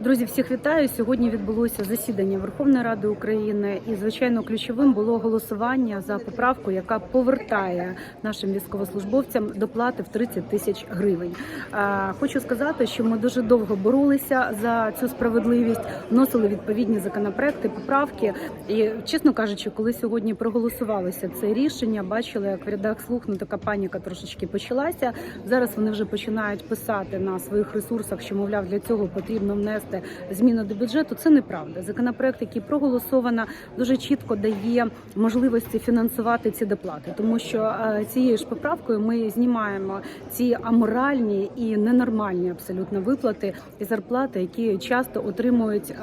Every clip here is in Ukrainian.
Друзі, всіх вітаю. Сьогодні відбулося засідання Верховної Ради України, і звичайно, ключовим було голосування за поправку, яка повертає нашим військовослужбовцям доплати в 30 тисяч гривень. Хочу сказати, що ми дуже довго боролися за цю справедливість, вносили відповідні законопроекти, поправки. І чесно кажучи, коли сьогодні проголосувалося це рішення, бачили, як в рядах слух ну така паніка трошечки почалася. Зараз вони вже починають писати на своїх ресурсах, що мовляв для цього потрібно внести зміни до бюджету. Це неправда. Законопроект, який проголосовано, дуже чітко дає можливості фінансувати ці доплати, тому що е, цією ж поправкою ми знімаємо ці аморальні і ненормальні абсолютно виплати і зарплати, які часто отримують е,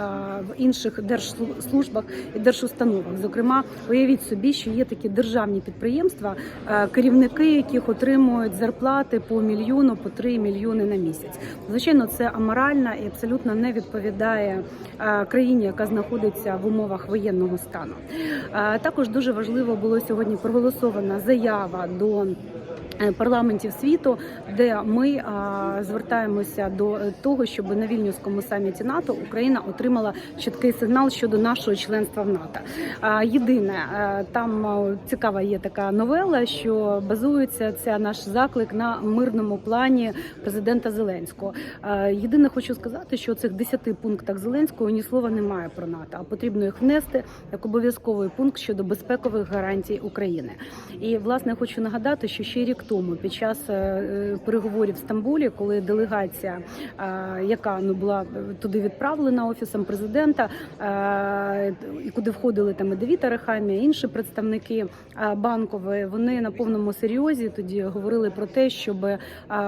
в інших держслужбах і держустановах. Зокрема, уявіть собі, що є такі державні підприємства, е, керівники яких отримують зарплати по мільйону, по три мільйони на місяць. Звичайно, це аморально і абсолютно не відповідає е, країні, яка знаходиться в умовах воєнного стану. Е, Також дуже важливо було сьогодні проголосована заява до. е, Парламентів світу, де ми звертаємося до того, щоб на вільнюському саміті НАТО Україна отримала чіткий сигнал щодо нашого членства в НАТО. Єдине, там цікава є така новела, що базується ця наш заклик на мирному плані президента Зеленського. Єдине, хочу сказати, що цих 10 пунктах Зеленського ні слова немає про НАТО, а потрібно їх внести як обов'язковий пункт щодо безпекових гарантій України. І власне хочу нагадати, що ще рік тому, під час е, е, переговорів в Стамбулі, коли делегація, е, яка ну була туди відправлена офісом президента, і куди входили там і Девіта Рехамія, інші представники банкової, вони на повному серйозі тоді говорили про те, щоб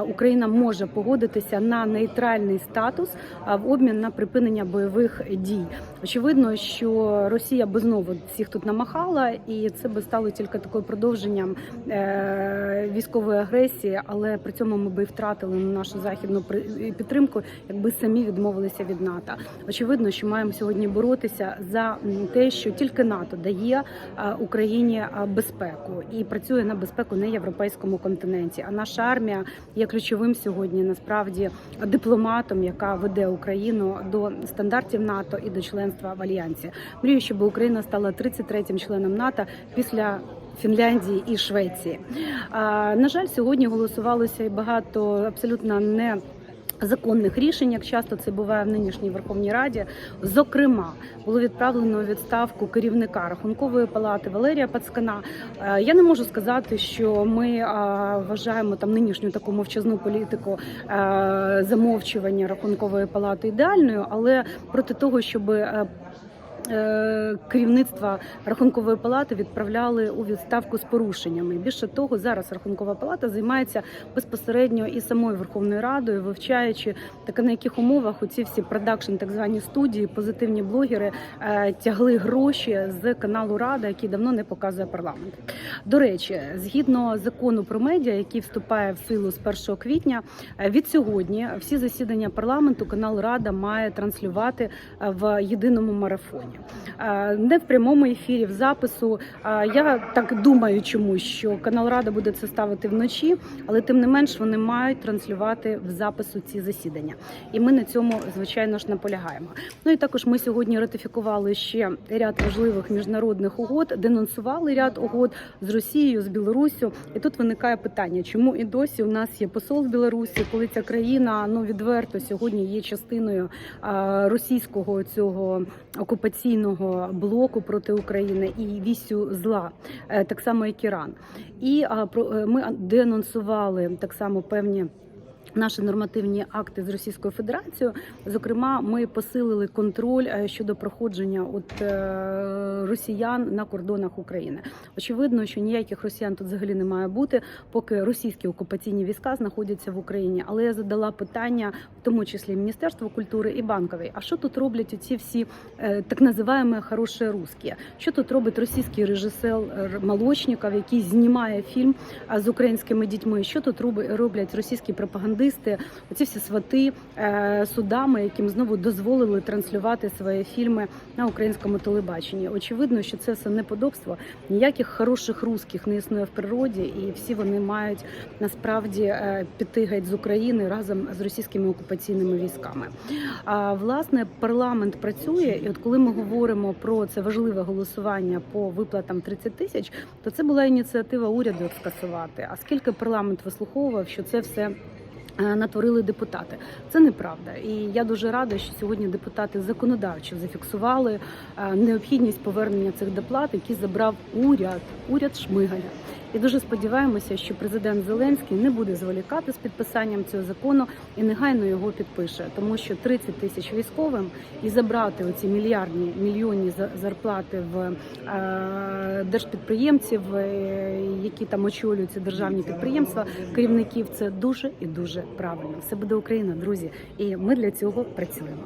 Україна може погодитися на нейтральний статус в обмін на припинення бойових дій. Очевидно, що Росія би знову всіх тут намахала, і це би стало тільки такою продовженням е, військової агресії, але при цьому ми би втратили нашу західну підтримку, якби самі відмовилися від НАТО. Очевидно, що маємо сьогодні боротися за те, що тільки НАТО дає е, Україні е, безпеку і працює на безпеку на європейському континенті. А наша армія є ключовим сьогодні насправді дипломатом, яка веде Україну до стандартів НАТО і до членства в альянсі. Мрію, щоб Україна стала 33-м членом НАТО після. Фінляндії і Швеції. А, на жаль, сьогодні голосувалося і багато абсолютно не законних рішень, як часто це буває в нинішній Верховній Раді. Зокрема, було відправлено відставку керівника рахункової палати Валерія Пацкана. Е, Я не можу сказати, що ми е, вважаємо там нинішню таку мовчазну політику е, замовчування рахункової палати ідеальною, але проти того, щоб керівництва рахункової палати відправляли у відставку з порушеннями. Більше того, зараз рахункова палата займається безпосередньо і самою Верховною Радою, вивчаючи таке на яких умовах оці всі продакшн, так звані студії, позитивні блогери е, тягли гроші з каналу Рада, який давно не показує парламент. До речі, згідно закону про медіа, який вступає в силу з 1 квітня, е, від сьогодні всі засідання парламенту канал Рада має транслювати е, в єдиному марафоні. Е, Не в прямому ефірі, в запису. Е, Я так думаю, чомусь, що канал Рада буде це ставити вночі, але тим не менш вони мають транслювати в запису ці засідання. І ми на цьому звичайно ж наполягаємо. Ну і також ми сьогодні ратифікували ще ряд важливих міжнародних угод, денонсували ряд угод з Росією, з Білоруссю. І тут виникає питання, чому і досі у нас є посол з Білорусі, коли ця країна ну відверто сьогодні є частиною російського цього окупаційного блоку проти України і вісю зла, е, так само як Іран. І е, ми денонсували так само певні. Наші нормативні акти з Російською Федерацією, зокрема, ми посилили контроль е, щодо проходження от е, росіян на кордонах України. Очевидно, що ніяких росіян тут взагалі не має бути, поки російські окупаційні війська знаходяться в Україні. Але я задала питання, в тому числі Міністерству культури і банковій. А що тут роблять оці всі е, так називаємо хороші русські? Що тут робить російський режисер Молочніков, який знімає фільм з українськими дітьми? Що тут роблять російські пропагандисти? Пропагандисти, оці всі свати е, судами, яким знову дозволили транслювати свої фільми на українському телебаченні. Очевидно, що це все неподобство. Ніяких хороших русських не існує в природі, і всі вони мають насправді е, піти геть з України разом з російськими окупаційними військами. А власне парламент працює, і от коли ми говоримо про це важливе голосування по виплатам 30 тисяч, то це була ініціатива уряду скасувати. А скільки парламент вислуховував, що це все. Е, Натворили депутати. Це неправда, і я дуже рада, що сьогодні депутати законодавчо зафіксували е, необхідність повернення цих доплат, які забрав уряд, уряд Шмигаля. І дуже сподіваємося, що президент Зеленський не буде зволікати з підписанням цього закону і негайно його підпише, тому що 30 тисяч військовим і забрати оці мільярдні мільйонні за- зарплати в е, держпідприємців, е, які там очолюють ці державні підприємства, керівників. Це дуже і дуже правильно. Все буде Україна, друзі, і ми для цього працюємо.